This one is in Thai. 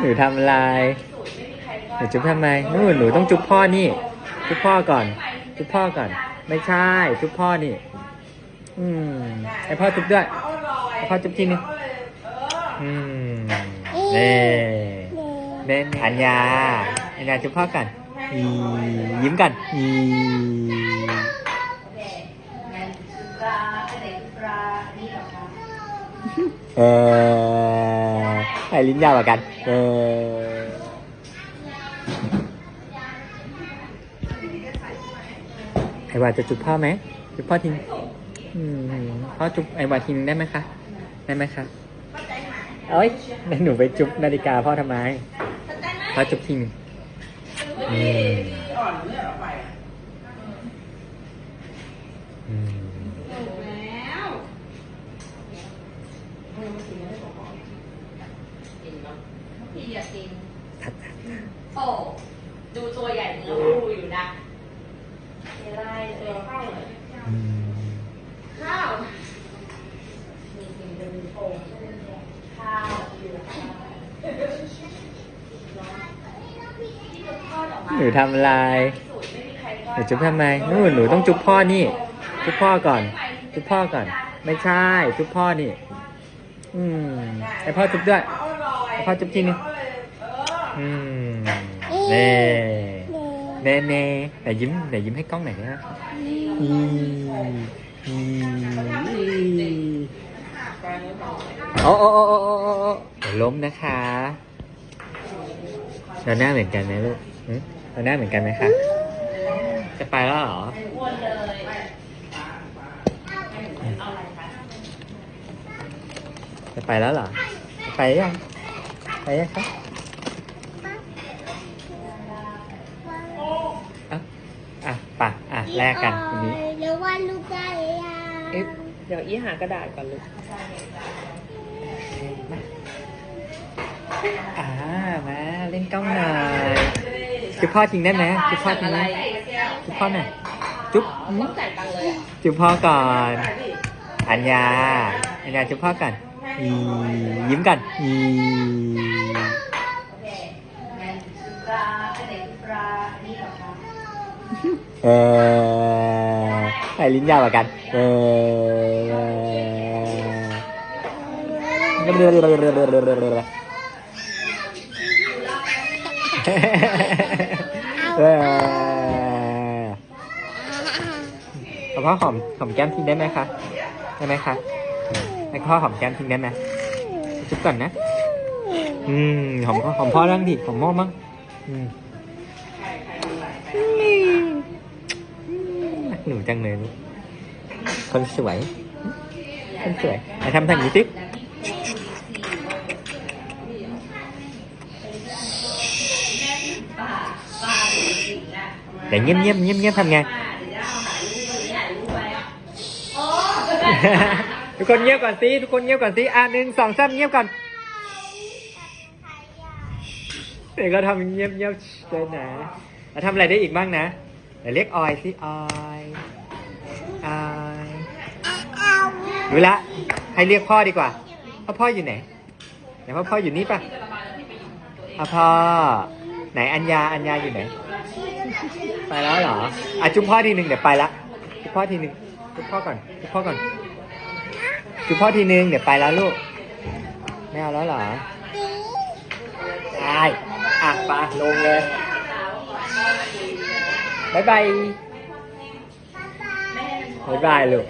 หนูทำอะไรหนูจุ๊บทำไมนู่นหนูต้องจุ๊บพ่อนี่ จุ๊บพ่อก่อน จุ๊บพ่อก่อน ไม่ใช่ จุ๊บพ่อนี่ อืมให้พ่อจุ๊บด้วยให้พ่อจุ๊บทีนึงอืมเน่เน่อัญญาอัญญาจุ๊บพ่อกันอียิ้มกันอีป เออให้ลิ้นยาวกว่ากัน เออไอวาจะจุ๊บพ่อไหมจุ๊บพ่อทิ้งพ่อจุ๊บไอวาทิ้งได้ไหมคะ ได้ไหมคะเอ้ยหนูไปจุ๊บนาฬิกาพ่อทำไม พ่อจุ๊บทิ้งอืมอืม ถูกแล้วกินเนาะ พี่อยากกินโอ้ดูตัวใหญ่เหมือนรูอยู่นะเอะไรเออข้าวเหรออืมข้าวมีกินเป็นโป่งข้าวอยู่ข้าวที่จะทอดออกมาหนูทำอะไรสูตรไม่มีใครทอดหนูจุ๊บทำไมนู่นหนูต้องจุ๊บพ่อนี่ จุ๊บพ่อก่อน จุ๊บพ่อก่อน ไม่ใช่ จุ๊บพ่อนี่ อืมให้พ่อจุ๊บด้วย ให้พ่อจุ๊บทีนึงอืมเน่เน่เน่ไหนยิ้มไหนยิ้มให้กล้องหน่อยนะอีอีโอ้โอ้โอ้โอ้โอ้โอ้เดี๋ยวล้มนะคะเราหน้าเหมือนกันไหมลูกหึเราหน้าเหมือนกันไหมคะ จะไปแล้วเหรออ้วนเลยเอาอะไรคะจะไปแล้วเหรอ จะไปยัง ไปยังครับอะอะปะอะแลกกันวันนี้หรือว่าลูกได้หรือยังเอ๊ะเดี๋ยวอีหากระดาษก่อนลูกมาอ่ามาเล่นกล้องหน่อยจุ๊บพ่อจริงได้ไหมจุ๊บพ่อจริงไหมจุ๊บพ่อหน่อยจุ๊บต้องจ่ายตังค์เลยอะจุ๊บพ่อก่อน อัญญาอัญญาจุ๊บพ่อก่อน อียิ้มกันอีปลาอันไหนคือปลาอันนี้เหรอคะเออให้ลิ้นยาวกว่ากัน เออเออเอาพ่อหอมหอมแก้มทิ้งได้ไหมคะ ได้ไหมคะ ให้พ่อหอมแก้มทิ้งได้ไหมจุ๊บก่อนนะอืมหอมหอมพ่อบ้างดิหอมพ่อ ทุกคนเงียบก่อนสิทุกคนเงียบก่อนสิอะหนึ่งสองสามเงียบก่อนเดี๋ยวก็ทำเงียบเงียบเลยนะแล้วทำอะไรได้อีกบ้างนะเดี๋ยวเรียกออยสิออยออยรู้ละให้เรียกพ่อดีกว่าพ่อพ่ออยู่ไหนไหนพ่อพ่ออยู่นี่ปะพ่อพ่อไหนอัญญาอัญญาอยู่ไหน ไปแล้วเหรออะจุ๊บพ่อทีหนึ่งเดี๋ยวไปละจุ๊บพ่อทีหนึ่งจุ๊บพ่อก่อนจุ๊บพ่อก่อน จุ๊บพ่อทีนึง เดี๋ยวไปแล้วลูก ไม่เอาแล้วเหรอ ได้อะไปลงเลยบายบายบายบายลูก